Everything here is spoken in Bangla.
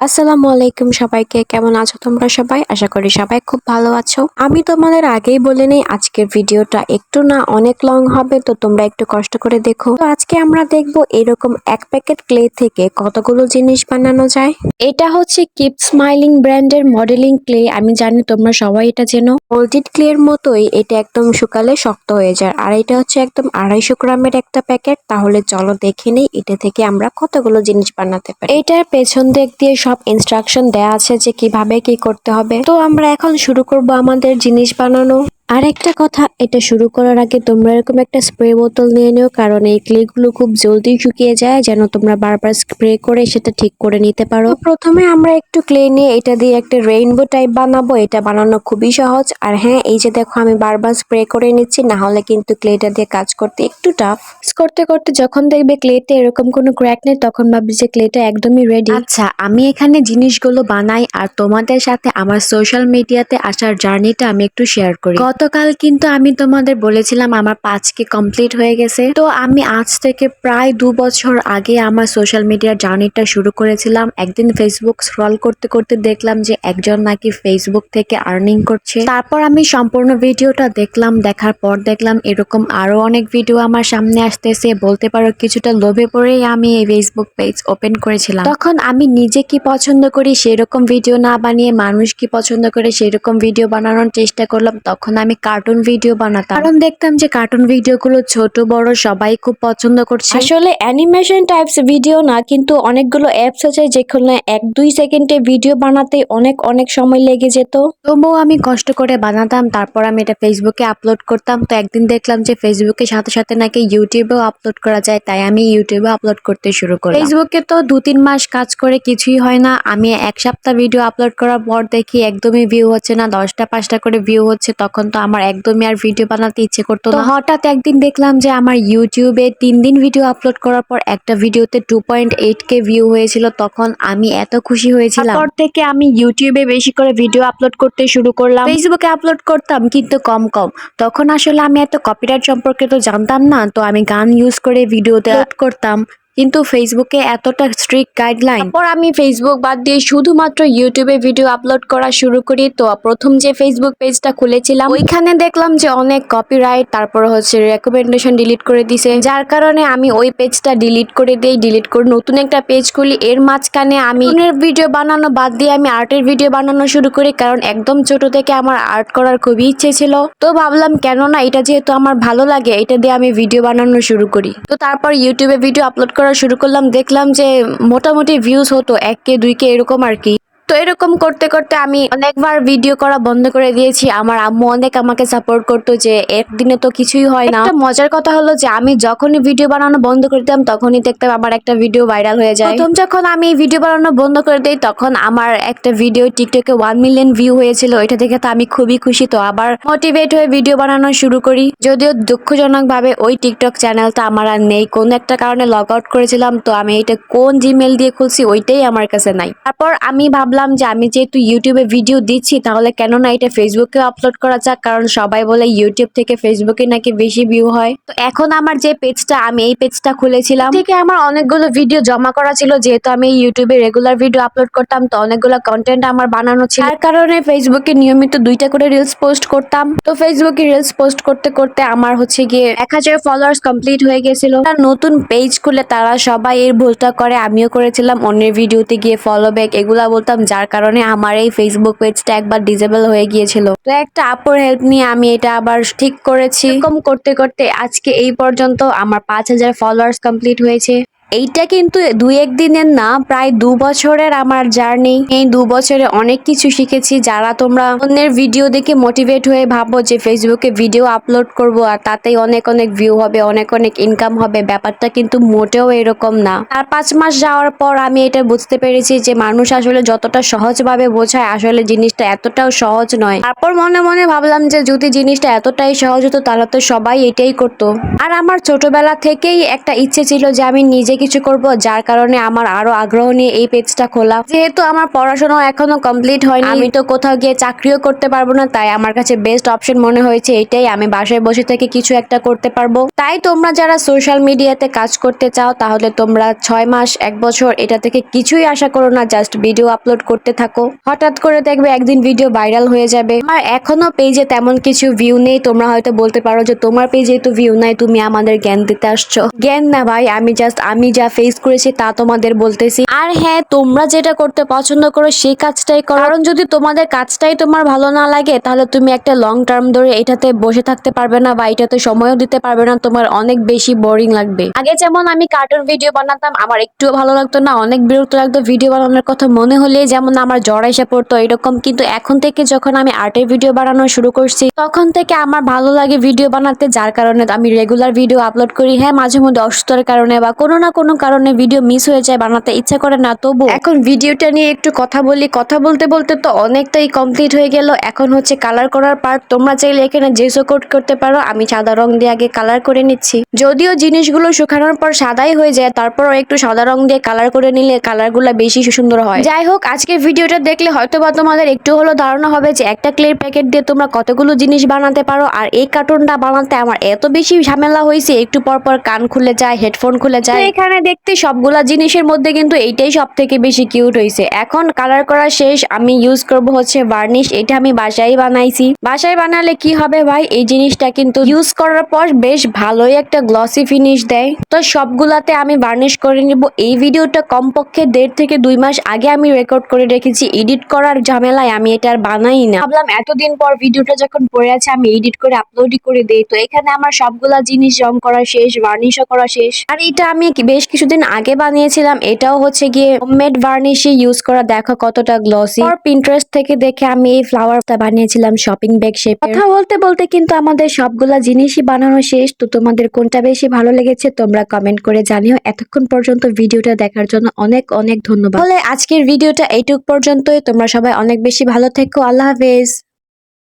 আসসালামু আলাইকুম সবাইকে, কেমন আছো তোমরা সবাই? আশা করি সবাই খুব ভালো আছো। আমি তোমাদের আগেই বলে নেই, আজকের ভিডিওটা একটু না অনেক লং হবে, তো তোমরা একটু কষ্ট করে দেখো। তো আজকে আমরা দেখব এরকম এক প্যাকেট ক্লে থেকে কতগুলো জিনিস বানানো যায়। এটা হচ্ছে কিপ স্মাইলিং ব্র্যান্ডের মডেলিং ক্লে, আমি জানি তোমরা সবাই এটা চেনো। মোল্ডেড ক্লে এর মতোই, এটা একদম শুকালে শক্ত হয়ে যায়। আর এটা হচ্ছে একদম আড়াইশো গ্রামের একটা প্যাকেট, তাহলে চলো দেখে নেই, এটা থেকে আমরা কতগুলো জিনিস বানাতে পারি। এটার পেছন দিক দিয়ে সব ইনস্ট্রাকশন দেয়া আছে যে কীভাবে কি করতে হবে। তো আমরা এখন শুরু করব আমাদের জিনিস বানানো। আর একটা কথা এটা শুরু করার আগে তোমরা এরকম একটা স্প্রে বোতল নিয়ে নিও কারণ এই ক্লেগুলো খুব জলদি শুকিয়ে যায় যেন তোমরা বারবার স্প্রে করে সেটা ঠিক করে নিতে পারো। প্রথমে আমরা একটু ক্লে নিয়ে এটা দিয়ে একটা রেইনবো টাইপ বানাবো এটা বানানো খুবই সহজ। আর হ্যাঁ এই যে দেখো আমি বারবার স্প্রে করে নিচ্ছি না হলে কিন্তু ক্লেটা দিয়ে কাজ করতে একটু টাফ করতে করতে যখন দেখবে ক্লেতে এরকম কোনো ক্র্যাক নেই তখন ভাববে যে ক্লেটা একদমই রেডি আচ্ছা আমি এখানে জিনিসগুলো বানাই আর তোমাদের সাথে আমার সোশ্যাল মিডিয়াতে আসার জার্নিটা আমি একটু শেয়ার করি। গতকাল কিন্তু আমি তোমাদের বলেছিলাম আমার পাঁচকে কমপ্লিট হয়ে গেছে। তো আমি আজ থেকে প্রায় দু বছর আগে আমার সোশ্যাল মিডিয়ার জার্নিটা শুরু করেছিলাম। একদিন ফেসবুক স্ক্রল করতে করতে দেখলাম যে একজন নাকি ফেসবুক থেকে আর্নিং করছে। তারপর আমি সম্পূর্ণ ভিডিওটা দেখলাম, দেখার পর দেখলাম এরকম আরও অনেক ভিডিও আমার সামনে আসতেছে। বলতে পারো কিছুটা লোভে পড়েই আমি এই ফেসবুক পেজ ওপেন করেছিলাম। তখন আমি নিজে কি পছন্দ করি সেরকম ভিডিও না বানিয়ে মানুষ কি পছন্দ করে সেরকম ভিডিও বানানোর চেষ্টা করলাম। তখন আমি কার্টুন ভিডিও বানাতাম। কারণ দেখতাম যে কার্টুন ভিডিওগুলো ছোট বড় সবাই খুব পছন্দ করছে। আসলে অ্যানিমেশন টাইপস ভিডিও না কিন্তু অনেকগুলো অ্যাপস আছে যেখানে এক দুই সেকেন্ডে ভিডিও বানাতে অনেক অনেক সময় লেগে যেত। তবুও আমি কষ্ট করে বানাতাম তারপর আমি এটা ফেসবুকে আপলোড করতাম। তো একদিন দেখলাম যে ফেসবুকের সাথে সাথে নাকি ইউটিউবেও আপলোড করা যায় তাই আমি ইউটিউবে আপলোড করতে শুরু করি ফেসবুকে তো দু তিন মাস কাজ করে কিছুই হয় না। আমি এক সপ্তাহ ভিডিও আপলোড করার পর দেখি একদমই ভিউ হচ্ছে না দশটা পাঁচটা করে ভিউ হচ্ছে তখন তো আমার একদমই আর ভিডিও বানাতে ইচ্ছে করতো না। হঠাৎ একদিন দেখলাম যে আমার ইউটিউবে তিন দিন ভিডিও আপলোড করার পর একটা ভিডিওতে two point eight K view হয়েছিল তখন আমি এত খুশি হয়েছিলাম। তারপর থেকে আমি ইউটিউবে বেশি করে ভিডিও আপলোড করতে শুরু করলাম। ফেসবুকে আপলোড করতাম কিন্তু কম কম। তখন আসলে আমি এত কপিরাইট সম্পর্কে তো জানতাম না তো আমি গান ইউজ করে ভিডিওতে আপলোড করতাম। কিন্তু ফেসবুকে এতটা স্ট্রিক্ট গাইডলাইন তারপর আমি ফেসবুক বাদ দিয়ে শুধুমাত্র ইউটিউবে ভিডিও আপলোড করা শুরু করি। তো প্রথম যে ফেসবুক পেজটা খুলেছিলাম, ওইখানে দেখলাম যে অনেক কপিরাইট তারপর হচ্ছে রেকমেন্ডেশন ডিলিট করে দিছে। যার কারণে আমি ওই পেজটা ডিলিট করে দিই ডিলিট করে নতুন একটা পেজ খুলি। এর মাঝখানে আমি ভিডিও বানানো বাদ দিয়ে আমি আর্টের ভিডিও বানানো শুরু করি, কারণ একদম ছোট থেকে আমার আর্ট করার খুবই ইচ্ছে ছিল। তো ভাবলাম, কেননা এটা যেহেতু আমার ভালো লাগে, এটা দিয়ে আমি ভিডিও বানানো শুরু করি। তো তারপর ইউটিউবে ভিডিও আপলোড করা শুরু করলাম দেখলাম যে মোটামুটি ভিউজ হতো এক কে দুই কে এরকম আর কি। তো এরকম করতে করতে আমি অনেকবার ভিডিও করা বন্ধ করে দিয়েছি। আমার আম্মু অনেক আমাকে সাপোর্ট করতো যে একদিনে তো কিছুই হয় না। মজার কথা হলো যে আমি যখনই ভিডিও বানানো বন্ধ করে দিতাম তখনই দেখতাম আমার একটা ভিডিও ভাইরাল হয়ে যায়। প্রথম যখন আমি ভিডিও বানানো বন্ধ করে দিই তখন আমার একটা ভিডিও টিকটকে ওয়ান মিলিয়ন ভিউ হয়েছিল। এটা দেখে তো আমি খুবই খুশি। তো আবার মোটিভেট হয়ে ভিডিও বানানো শুরু করি। যদিও দুঃখজনক ভাবে ওই টিকটক চ্যানেলটা আমার আর নেই। কোন একটা কারণে লগ আউট করেছিলাম। তো আমি এটা কোন জিমেল দিয়ে খুলছি ওইটাই আমার কাছে নাই। তারপর আমি ভাবলাম যে আমি যেহেতু ইউটিউবে ভিডিও দিচ্ছি তাহলে কেন না এটা ফেসবুকে আপলোড করা যাক কারণ সবাই বলে ইউটিউব থেকে ফেসবুকে নাকি বেশি ভিউ হয়। তো এখন আমার যে পেজটা আমি এই পেজটা খুলেছিলাম। থেকে আমার অনেকগুলো ভিডিও জমা করা ছিল যেহেতু আমি ইউটিউবে রেগুলার ভিডিও আপলোড করতাম তো অনেকগুলো কন্টেন্ট আমার বানানো ছিল। তার কারণে ফেসবুকে নিয়মিত দুইটা করে রিলস পোস্ট করতাম। তো ফেসবুকে রিলস পোস্ট করতে করতে আমার হচ্ছে গিয়ে এক হাজার ফলোয়ার্স কমপ্লিট হয়ে গেছিল। আর নতুন পেজ খুলে তারা সবাই এর ভুলটা করে আমিও করেছিলাম অন্যের ভিডিওতে গিয়ে ফলো ব্যাক এগুলা বলতাম যার কারণে আমার এই ফেসবুক পেজটা একবার ডিজেবল হয়ে গিয়েছিল। তো একটা আপুর হেল্প নিয়ে আমি এটা আবার ঠিক করেছি। কম করতে করতে আজকে এই পর্যন্ত আমার পাঁচ হাজার ফলোয়ার্স কমপ্লিট হয়েছে। এইটা কিন্তু দুই একদিনের না, প্রায় দু বছরের আমার জার্নি। এই দু বছরে অনেক কিছু শিখেছি যারা তোমরা অন্যের ভিডিও দেখে মোটিভেট হয়ে ভাবো যে ফেসবুকে ভিডিও আপলোড করব আর তাতেই অনেক অনেক ভিউ হবে, অনেক অনেক ইনকাম হবে, ব্যাপারটা কিন্তু মোটেও এরকম না। আর পাঁচ মাস যাওয়ার পর আমি এটা বুঝতে পেরেছি যে মানুষ আসলে যতটা সহজভাবে বোঝায়, আসলে জিনিসটা এতটাও সহজ নয়। তারপর মনে মনে ভাবলাম যে যদি জিনিসটা এতটাই সহজ হতো তাহলে তো সবাই এটাই করতো। আর আমার ছোটবেলা থেকেই একটা ইচ্ছে ছিল যে আমি নিজে কিছু করব যার কারণে আমার আরও আগ্রহ নিয়ে এই পেজটা খোলা। যেহেতু আমার পড়াশোনা এখনও কমপ্লিট হয়নি আমি তো কোথাও গিয়ে চাকরিও করতে পারব না তাই আমার কাছে বেস্ট অপশন মনে হয়েছে এটাই আমি বাসায় বসে থেকে কিছু একটা করতে পারব। তাই তোমরা যারা সোশ্যাল মিডিয়াতে কাজ করতে চাও তাহলে তোমরা ছয় মাস এক বছর এটা থেকে কিছুই আশা করো না জাস্ট ভিডিও আপলোড করতে থাকো। হঠাৎ করে দেখবে একদিন ভিডিও ভাইরাল হয়ে যাবে। আমার এখনও পেজে তেমন কিছু ভিউ নেই তোমরা হয়তো বলতে পারো যে তোমার পেজে তো ভিউ নাই তুমি আমাদের জ্ঞান দিতে আসছো। জ্ঞান না ভাই আমি জাস্ট আমি যা ফেস করেছি তা তোমাদের বলতেছি। আর হ্যাঁ তোমরা যেটা করতে পছন্দ করো, সেই কাজটাই করো। কারণ যদি তোমাদের কাজটাই তোমার ভালো না লাগে, তাহলে তুমি একটা লং টার্ম ধরে এটাতে বসে থাকতে পারবে না বা এটাতে সময়ও দিতে পারবে না, তোমার অনেক বেশি বোরিং লাগবে। আগে যেমন আমি কার্টুন ভিডিও বানাতাম, আমার একটুও ভালো লাগতো না, অনেক বিরক্ত লাগতো ভিডিও বানানোর কথা মনে হলে যেমন আমার জ্বর এসে পড়তো এরকম। কিন্তু এখন থেকে যখন আমি আর্টের ভিডিও বানানো শুরু করছি, তখন থেকে আমার ভালো লাগে ভিডিও বানাতে, যার কারণে আমি রেগুলার ভিডিও আপলোড করি। হ্যাঁ মাঝে মধ্যে অসুস্থতার কারণে বা কোনো না কোনো কারণে ভিডিও মিস হয়ে যায় বানাতে ইচ্ছা করে না তবু এখন ভিডিওটা নিয়ে একটু কথা বলি। কথা বলতে বলতে তো অনেকটাই কমপ্লিট হয়ে গেল। এখন হচ্ছে কালার করার পার্ট তোমরা চাইলে এখানে জেসো কোট করতে পারো। আমি সাদা রং দিয়ে আগে কালার করে নিচ্ছি। যদিও জিনিসগুলো শুকানোর পর সাদাই হয়ে যায় তারপরও একটু সাদা রং দিয়ে কালার করে নিলে কালারগুলো বেশি সুন্দর হয়। যাই হোক আজকে ভিডিওটা দেখলে হয়তো বা তোমাদের একটু হলো ধারণা হবে যে একটা ক্লের প্যাকেট দিয়ে তোমরা কতগুলো জিনিস বানাতে পারো আর এই কার্টুনটা বানাতে আমার এত বেশি ঝামেলা হয়েছে একটু পর পর কান খুলে যায় হেডফোন খুলে যায়। এখানে দেখতে সবগুলা জিনিসের মধ্যে কিন্তু এইটাই সব থেকে বেশি কিউট হয়েছে এখন কালার করা শেষ, আমি ইউজ করব হচ্ছে ভার্নিশ এটা আমি বাসায় বানাইছি। বাসায় বানালে কি হবে ভাই? এই জিনিসটা কিন্তু ইউজ করার পর বেশ ভালোই একটা গ্লসি ফিনিশ দেয়। তো সবগুলাতে আমি ভার্নিশ করে নিব। এই ভিডিওটা কমপক্ষে দেড় থেকে দুই মাস আগে আমি রেকর্ড করে রেখেছি। এডিট করার ঝামেলায় আমি এটা আর বানাই না। ভাবলাম এতদিন পর ভিডিওটা যখন পড়ে আছে, আমি এডিট করে আপলোডই করে দেই। তো এখানে আমার সবগুলা জিনিস রং করা শেষ ভার্নিশও করা শেষ। আর এটা আমি বেশ কিছুদিন আগে বানিয়েছিলাম। এটাও হচ্ছে গিয়ে হোমমেড ভার্নিশে ইউজ করা। দেখো কতটা গ্লসি আর পিন্টারেস্ট থেকে দেখে আমি এই ফ্লাওয়ারটা বানিয়েছিলাম শপিং ব্যাগ শেপে কথা বলতে বলতে কিন্তু আমাদের সবগুলা জিনিসই বানানো শেষ। তো তোমাদের কোনটা বেশি ভালো লেগেছে তোমরা কমেন্ট করে জানিও। এতক্ষণ পর্যন্ত ভিডিওটা দেখার জন্য অনেক অনেক ধন্যবাদ। বলে আজকের ভিডিওটা এইটুক পর্যন্তই। তোমরা সবাই অনেক বেশি ভালো থেকো। আল্লাহ হাফেজ।